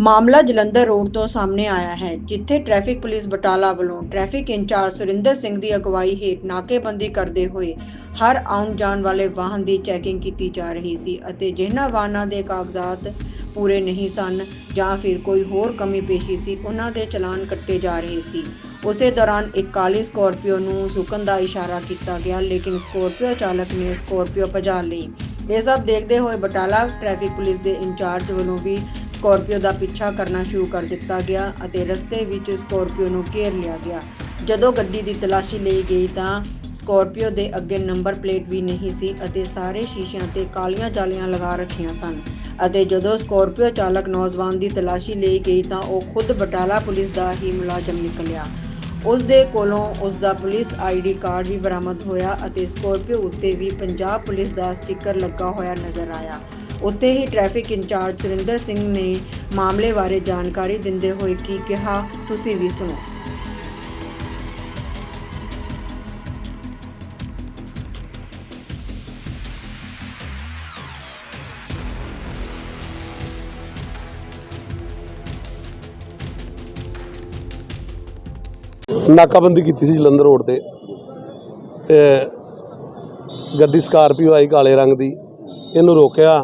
ਮਾਮਲਾ ਜਲੰਧਰ ਰੋਡ ਤੋਂ ਸਾਹਮਣੇ ਆਇਆ ਹੈ, ਜਿੱਥੇ ਟ੍ਰੈਫਿਕ ਪੁਲਿਸ ਬਟਾਲਾ ਵੱਲੋਂ traffic in charge Surinder Singh ਦੀ ਅਗਵਾਈ ਹੇਠ ਨਾਕੇਬੰਦੀ ਕਰਦੇ ਹੋਏ ਹਰ ਆਉਣ ਜਾਣ ਵਾਲੇ ਵਾਹਨ ਦੀ ਚੈਕਿੰਗ ਕੀਤੀ ਜਾ ਰਹੀ ਸੀ ਅਤੇ ਜਿਨ੍ਹਾਂ ਵਾਹਨਾਂ ਦੇ ਕਾਗਜ਼ਾਤ ਪੂਰੇ ਨਹੀਂ ਸਨ ਜਾਂ ਫਿਰ ਕੋਈ ਹੋਰ ਕਮੀ ਪੇਸ਼ੀ ਸੀ, ਉਹਨਾਂ ਦੇ ਚਲਾਨ ਕੱਟੇ ਜਾ ਰਹੇ ਸੀ। ਉਸੇ ਦੌਰਾਨ ਇੱਕ ਕਾਲੀ ਸਕੋਰਪੀਓ ਨੂੰ ਰੁਕਣ ਦਾ ਇਸ਼ਾਰਾ ਕੀਤਾ ਗਿਆ, ਲੇਕਿਨ ਸਕੋਰਪੀਓ ਚਾਲਕ ਨੇ ਸਕੋਰਪੀਓ ਭਜਾ ਲਈ। ਇਹ ਸਭ ਦੇਖਦੇ ਹੋਏ ਬਟਾਲਾ ਟ੍ਰੈਫਿਕ ਪੁਲਿਸ ਦੇ ਇੰਚਾਰਜ ਵੱਲੋਂ ਵੀ ਸਕੋਰਪੀਓ ਦਾ ਪਿੱਛਾ ਕਰਨਾ ਸ਼ੁਰੂ ਕਰ ਦਿੱਤਾ ਗਿਆ ਅਤੇ ਰਸਤੇ ਵਿੱਚ ਸਕੋਰਪੀਓ ਨੂੰ ਘੇਰ ਲਿਆ ਗਿਆ। ਜਦੋਂ ਗੱਡੀ ਦੀ ਤਲਾਸ਼ੀ ਲਈ ਗਈ ਤਾਂ ਸਕੋਰਪੀਓ ਦੇ ਅੱਗੇ ਨੰਬਰ ਪਲੇਟ ਵੀ ਨਹੀਂ ਸੀ ਅਤੇ ਸਾਰੇ ਸ਼ੀਸ਼ਿਆਂ ਤੇ ਕਾਲੀਆਂ ਜਾਲੀਆਂ ਲਗਾ ਰੱਖੀਆਂ ਸਨ ਅਤੇ ਜਦੋਂ ਸਕੋਰਪੀਓ ਚਾਲਕ ਨੌਜਵਾਨ ਦੀ ਤਲਾਸ਼ੀ ਲਈ ਗਈ ਤਾਂ ਉਹ ਖੁਦ ਬਟਾਲਾ ਪੁਲਿਸ ਦਾ ਹੀ ਮੁਲਾਜ਼ਮ ਨਿਕਲਿਆ। ਉਸ ਦੇ ਕੋਲੋਂ ਉਸ ਦਾ ਪੁਲਿਸ ਆਈਡੀ ਕਾਰਡ ਵੀ ਬਰਾਮਦ ਹੋਇਆ ਅਤੇ ਸਕੋਰਪੀਓ ਉੱਤੇ ਵੀ ਪੰਜਾਬ ਪੁਲਿਸ ਦਾ ਸਟicker ਲੱਗਾ ਹੋਇਆ ਨਜ਼ਰ ਆਇਆ। ਉੱਥੇ ਹੀ ਟ੍ਰੈਫਿਕ ਇੰਚਾਰਜ ਸੁਰਿੰਦਰ ਸਿੰਘ ਨੇ ਮਾਮਲੇ ਬਾਰੇ ਜਾਣਕਾਰੀ ਦਿੰਦੇ ਹੋਏ ਕੀ ਕਿਹਾ, ਤੁਸੀਂ ਵੀ ਸੁਣੋ। ਨਾਕਾਬੰਦੀ ਕੀਤੀ ਸੀ ਜਲੰਧਰ ਰੋਡ ਤੇ ਤੇ ਗੱਡੀ ਸਕਾਰਪੀਓ ਆਈ ਕਾਲੇ ਰੰਗ ਦੀ, ਇਹਨੂੰ ਰੋਕਿਆ।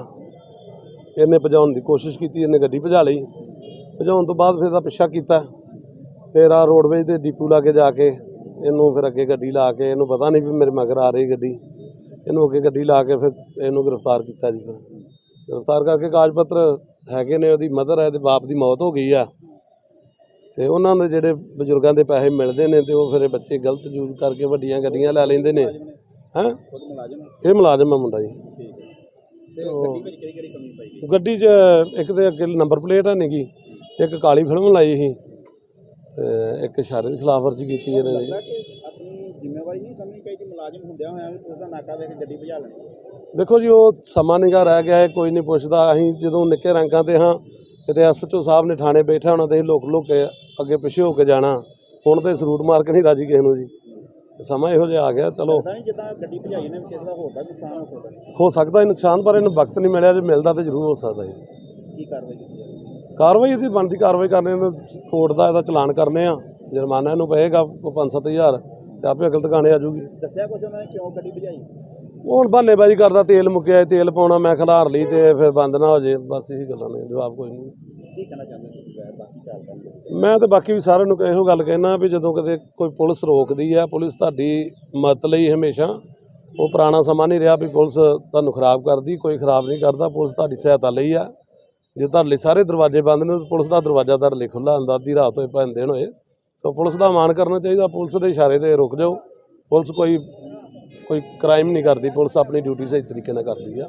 ਇਹਨੇ ਭਜਾਉਣ ਦੀ ਕੋਸ਼ਿਸ਼ ਕੀਤੀ, ਇਹਨੇ ਗੱਡੀ ਭਜਾ ਲਈ। ਭਜਾਉਣ ਤੋਂ ਬਾਅਦ ਫਿਰ ਇਹਦਾ ਪਿੱਛਾ ਕੀਤਾ। ਫਿਰ ਆ ਰੋਡਵੇਜ ਦੇ ਡੀਪੂ ਲਾ ਕੇ ਜਾ ਕੇ, ਇਹਨੂੰ ਫਿਰ ਅੱਗੇ ਗੱਡੀ ਲਾ ਕੇ, ਇਹਨੂੰ ਪਤਾ ਨਹੀਂ ਵੀ ਮੇਰੇ ਮਗਰ ਆ ਰਹੀ ਗੱਡੀ। ਇਹਨੂੰ ਅੱਗੇ ਗੱਡੀ ਲਾ ਕੇ ਫਿਰ ਇਹਨੂੰ ਗ੍ਰਿਫਤਾਰ ਕੀਤਾ ਜੀ ਫਿਰ। ਗ੍ਰਿਫਤਾਰ ਕਰਕੇ ਕਾਗਜ਼ ਪੱਤਰ ਹੈਗੇ ਨੇ, ਉਹਦੀ ਮਦਰ ਹੈ ਤੇ ਬਾਪ ਦੀ ਮੌਤ ਹੋ ਗਈ ਆ। ਤੇ ਉਹਨਾਂ ਦੇ ਜਿਹੜੇ ਬਜ਼ੁਰਗਾਂ ਦੇ ਪੈਸੇ ਮਿਲਦੇ ਨੇ ਤੇ ਉਹ ਫਿਰ ਬੱਚੇ ਗਲਤ ਯੂਜ਼ ਕਰਕੇ ਵੱਡੀਆਂ ਗੱਡੀਆਂ ਲੈ ਲੈਂਦੇ ਨੇ। ਹੈਂ? ਇਹ ਮੁਲਾਜ਼ਮ ਆ ਮੁੰਡਾ ਜੀ। ਉਹ ਗੱਡੀ 'ਚ ਇੱਕ ਤੇ ਅੱਗੇ ਨੰਬਰ ਪਲੇਟ ਹੈ ਨਹੀਂਗੀ ਇੱਕ ਕਾਲੀ ਫਿਲਮ ਲਾਈ ਸੀ ਤੇ ਇੱਕ ਇਸ਼ਾਰੇ ਦੀ ਖਿਲਾਫਵਰਜੀ ਕੀਤੀ ਇਹਨੇ ਜੀ ਆਪਣੀ ਜ਼ਿੰਮੇਵਾਰੀ ਨਹੀਂ ਸਮਝਣੀ ਚਾਹੀਦੀ ਮੁਲਾਜ਼ਮ ਹੁੰਦਿਆਂ ਹੋਇਆਂ ਵੀ ਉਸ ਦਾ ਨਾਕਾ ਵੇਖ ਕੇ ਗੱਡੀ ਭਜਾ ਲੈਣੀ? ਦੇਖੋ ਜੀ ਉਹ ਸਮਾਂ ਨਿਗਾ ਰਹਿ ਗਿਆ ਹੈ ਕੋਈ ਨਹੀਂ ਪੁੱਛਦਾ। ਅਸੀਂ ਜਦੋਂ ਨਿੱਕੇ ਰੰਗਾਂ ਤੇ ਹਾਂ ਕਿਤੇ ਐਸਐਚਓ ਸਾਹਿਬ ਨੇ ਥਾਣੇ ਬੈਠਾ ਹੋਣਾ ਤੇ ਅਸੀਂ ਲੁਕ ਲੁਕ ਕੇ ਅੱਗੇ ਪਿੱਛੇ ਹੋ ਕੇ ਜਾਣਾ। ਹੁਣ ਤੇ ਸਰੂਟ ਮਾਰ ਕੇ ਨਹੀਂ ਰਾਜੀ ਕਿਸੇ ਨੂੰ ਜੀ। ਸਮਾਂ ਇਹੋ ਜਿਹਾ ਆ ਗਿਆ ਚਲੋ। ਪਤਾ ਨਹੀਂ ਜਿੱਦਾਂ ਗੱਡੀ ਭਜਾਈ ਨੇ ਕਿਸੇ ਦਾ ਹੋਰ ਦਾ ਵੀ ਨੁਕਸਾਨ ਹੋ ਸਕਦਾ। ਹੈ। ਹੋ ਸਕਦਾ ਹੈ ਨੁਕਸਾਨ ਪਰ ਇਹਨੂੰ ਵਕਤ ਨਹੀਂ ਮਿਲਿਆ ਜੇ ਮਿਲਦਾ ਤੇ ਜ਼ਰੂਰ ਹੋ ਸਕਦਾ ਹੈ ਕੀ ਕਾਰਵਾਈ ਕੀਤੀ ਜਾਵੇ? ਕਾਰਵਾਈ ਇਹਦੀ ਬਣਦੀ ਕਾਰਵਾਈ ਕਰਨੇ ਨੂੰ ਕੋਰਟ ਦਾ ਇਹਦਾ ਚਲਾਨ ਕਰਨੇ ਆ। ਜੁਰਮਾਨਾ ਇਹਨੂੰ ਪਏਗਾ ਕੋਈ 5-7000 ਤੇ ਆਪੇ ਅਕਲ ਟਿਕਾਣੇ ਆ ਜੂਗੀ ਦੱਸਿਆ ਕੁਛ ਉਹਨਾਂ ਨੇ ਕਿਉਂ ਗੱਡੀ ਭਜਾਈ? ਹੁਣ ਬਹਾਨੇਬਾਜ਼ੀ ਕਰਦਾ ਤੇਲ ਮੁੱਕਿਆ ਤੇਲ ਪਾਉਣਾ ਮੈਂ ਖਿਲਾਰ ਲਈ ਤੇ ਫਿਰ ਬੰਦ ਨਾ ਹੋ ਜੇ ਬਸ ਇਹੀ ਗੱਲਾਂ ਨੇ ਜਵਾਬ ਕੋਈ ਨਹੀਂ। ਕੀ ਕਹਿਣਾ ਚਾਹੁੰਦੇ ਮੈਂ ਤਾਂ ਬਾਕੀ ਵੀ ਸਾਰਿਆਂ ਨੂੰ ਇਹੋ ਗੱਲ ਕਹਿਣਾ ਵੀ ਜਦੋਂ ਕਦੇ ਕੋਈ ਪੁਲਿਸ ਰੋਕਦੀ ਆ, ਪੁਲਿਸ ਤੁਹਾਡੀ ਮਦਦ ਲਈ ਹਮੇਸ਼ਾ ਉਹ ਪੁਰਾਣਾ ਸਮਾਂ ਨਹੀਂ ਰਿਹਾ ਵੀ ਪੁਲਿਸ ਤੁਹਾਨੂੰ ਖਰਾਬ ਕਰਦੀ, ਕੋਈ ਖਰਾਬ ਨਹੀਂ ਕਰਦਾ, ਪੁਲਿਸ ਤੁਹਾਡੀ ਸਹਾਇਤਾ ਲਈ ਆ। ਜੇ ਤੁਹਾਡੇ ਲਈ ਸਾਰੇ ਦਰਵਾਜ਼ੇ ਬੰਦ ਨੇ, ਤਾਂ ਪੁਲਿਸ ਦਾ ਦਰਵਾਜ਼ਾ ਤੁਹਾਡੇ ਲਈ ਖੁੱਲਾ ਹੁੰਦਾ, ਅੱਧੀ ਰਾਤ ਹੋਏ ਭਾਵੇਂ ਦਿਨ ਹੋਏ। ਸੋ ਪੁਲਿਸ ਦਾ ਮਾਣ ਕਰਨਾ ਚਾਹੀਦਾ, ਪੁਲਿਸ ਦੇ ਇਸ਼ਾਰੇ ਤੇ ਰੁਕ ਜਾਓ। ਪੁਲਿਸ ਕੋਈ ਕੋਈ ਕ੍ਰਾਈਮ ਨਹੀਂ ਕਰਦੀ, ਪੁਲਿਸ ਆਪਣੀ ਡਿਊਟੀ ਸਹੀ ਤਰੀਕੇ ਨਾਲ ਕਰਦੀ ਆ।